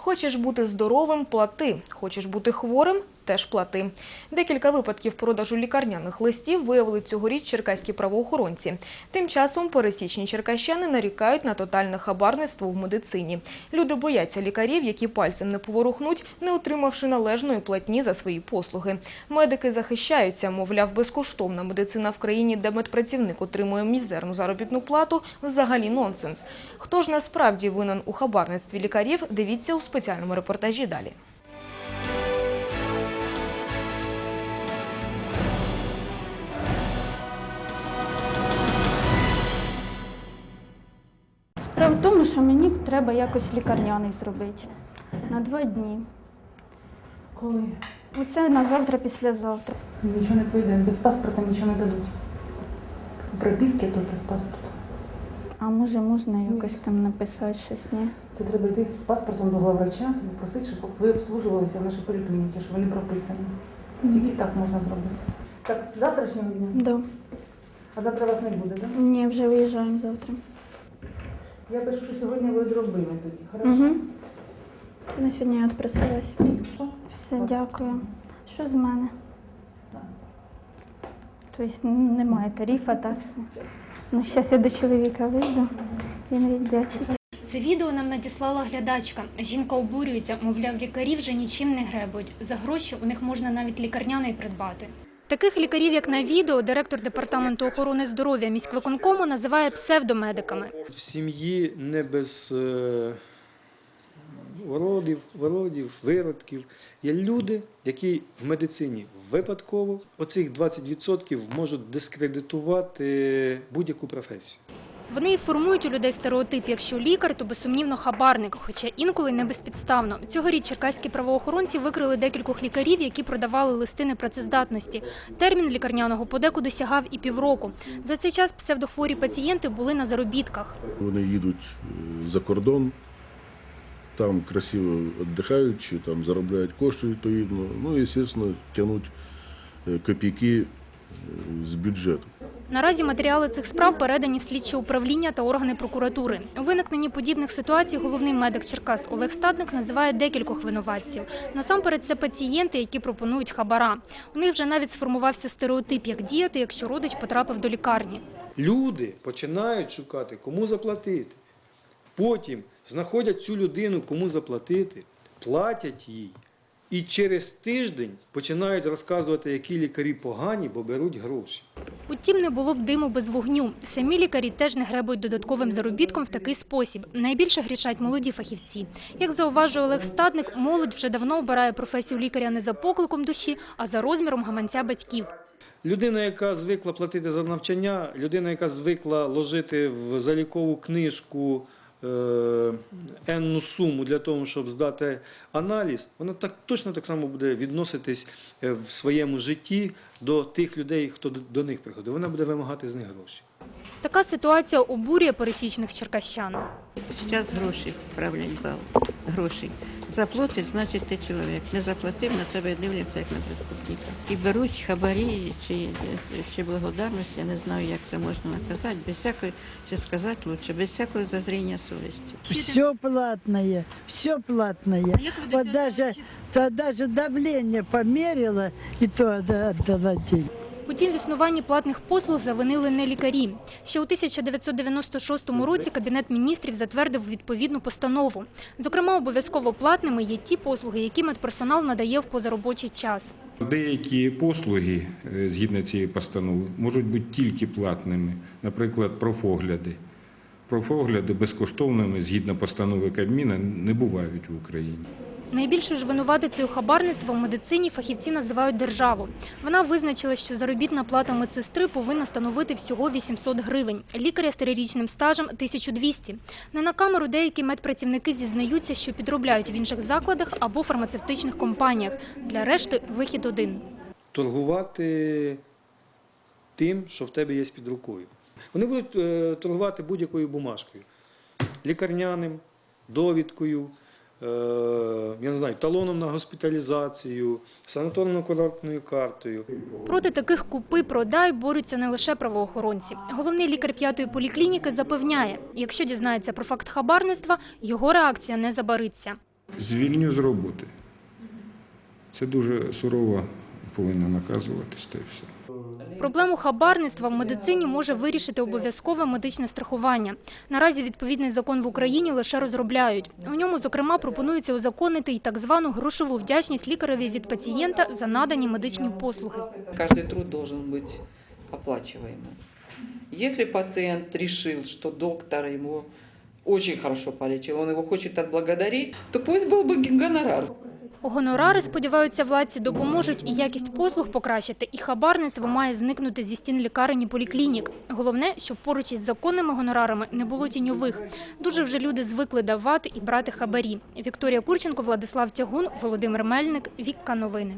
Хочеш бути здоровим – плати. Хочеш бути хворим – теж плати. Декілька випадків продажу лікарняних листів виявили цьогоріч черкаські правоохоронці. Тим часом пересічні черкащани нарікають на тотальне хабарництво в медицині. Люди бояться лікарів, які пальцем не поворухнуть, не отримавши належної платні за свої послуги. Медики захищаються, мовляв, безкоштовна медицина в країні, де медпрацівник отримує мізерну заробітну плату, взагалі нонсенс. Хто ж насправді винен у хабарництві лікарів, дивіться у спеціальному репортажі далі. В тому, що мені треба якось лікарняний зробити на два дні. Коли Оце на завтра, післязавтра. нічого не поїде, без паспорта нічого не дадуть. Приписки то без паспорта. А може можна якось там написати щось, ні? Це треба йти з паспортом до главврача і просити, щоб ви обслужувалися в нашій поліклініці, щоб вони прописані. Тільки так можна зробити. Так, з завтрашнього дня? Да. А завтра вас не буде, так? Ні, вже виїжджаємо завтра. Я пишу, що сьогодні ви зробили тоді. Хорошо? Угу. На сьогодні я відпросилась. Все, дякую. Що з мене? Тобто немає тарифа, так? Ну, зараз я до чоловіка вийду, він віддячить. Це відео нам надіслала глядачка. Жінка обурюється, мовляв, лікарі вже нічим не гребують. За гроші у них можна навіть лікарняний придбати. Таких лікарів, як на відео, директор департаменту охорони здоров'я міськвиконкому називає псевдомедиками. В сім'ї не без е, уродів, виродів, виродків. Є люди, які в медицині випадково оцих 20% можуть дискредитувати будь-яку професію. Вони формують у людей стереотип, якщо лікар, то безсумнівно хабарник, хоча інколи не безпідставно. Цьогоріч черкаські правоохоронці викрили декількох лікарів, які продавали листи непрацездатності. Термін лікарняного подекуди сягав і півроку. За цей час псевдохворі пацієнти були на заробітках. Вони їдуть е, за кордон, там красиво віддихають, чи там заробляють кошти відповідно. Ну і, звісно, тягнуть е, копійки е, з бюджету. Наразі матеріали цих справ передані в слідче управління та органи прокуратури. У виникненні подібних ситуацій головний медик Черкас Олег Стадник називає декількох винуватців. Насамперед, це пацієнти, які пропонують хабара. У них вже навіть сформувався стереотип, як діяти, якщо родич потрапив до лікарні. Люди починають шукати, кому заплатити. Потім знаходять цю людину, кому заплатити, платять їй. І через тиждень починають розказувати, які лікарі погані, бо беруть гроші. Утім, не було б диму без вогню. Самі лікарі теж не гребують додатковим заробітком в такий спосіб. Найбільше грішать молоді фахівці. Як зауважує Олег Стадник, молодь вже давно обирає професію лікаря не за покликом душі, а за розміром гаманця батьків. Людина, яка звикла платити за навчання, людина, яка звикла ложити в залікову книжку енну суму для того, щоб здати аналіз, вона так точно так само буде відноситись е, в своєму житті до тих людей, хто до- до них приходить. Вона буде вимагати з них гроші. Така ситуація обурює пересічних черкащан. Зараз гроші правлять бал. Гроші. Заплатиш, значить ти чоловік. Не заплатив, на тебе дивляться як на преступника. І беруть хабарі чи, чи благодарність, я не знаю, як це можна наказати, без всякої, чи сказати лучше, без всякого зазріння совісті. Все платное, все платное. Вот даже, да, даже давление померила, и то отдала деньги. Утім, в існуванні платних послуг завинили не лікарі. Ще у 1996 році Кабінет міністрів затвердив відповідну постанову. Зокрема, обов'язково платними є ті послуги, які медперсонал надає в позаробочий час. Деякі послуги, е, згідно цієї постанови, можуть бути тільки платними, наприклад, профогляди. Профогляди безкоштовними, згідно постанови Кабміна, не бувають в Україні. Найбільшою ж винуватицею хабарництва в медицині фахівці називають державу. Вона визначила, що заробітна плата медсестри повинна становити всього 800 гривень, лікаря з трирічним стажем – 1200. Не на камеру деякі медпрацівники зізнаються, що підробляють в інших закладах або фармацевтичних компаніях. Для решти вихід один. Торгувати тим, що в тебе є під рукою. Вони будуть е, торгувати будь-якою бумажкою. Лікарняним, довідкою, я не знаю, талоном на госпіталізацію, санаторно-курортною картою. Проти таких купи-продай борються не лише правоохоронці. Головний лікар п'ятої поліклініки запевняє, якщо дізнається про факт хабарництва, його реакція не забариться. Звільню з роботи. Це дуже сурово повинно наказуватись та й все. Проблему хабарництва в медицині може вирішити обов'язкове медичне страхування. Наразі відповідний закон в Україні лише розробляють. У ньому, зокрема, пропонується узаконити й так звану грошову вдячність лікареві від пацієнта за надані медичні послуги. Каждый труд должен быть оплачиваемым. Если пациент решил, что доктор ему очень хорошо полечил, он его хочет отблагодарить, то пусть был бы гонорар. Гонорари, сподіваються, владці допоможуть і якість послуг покращити, і хабарництво має зникнути зі стін лікарень і поліклінік. Головне, щоб поруч із законними гонорарами не було тіньових. Дуже вже люди звикли давати і брати хабарі. Вікторія Курченко, Владислав Тягун, Володимир Мельник, Вікка Новини.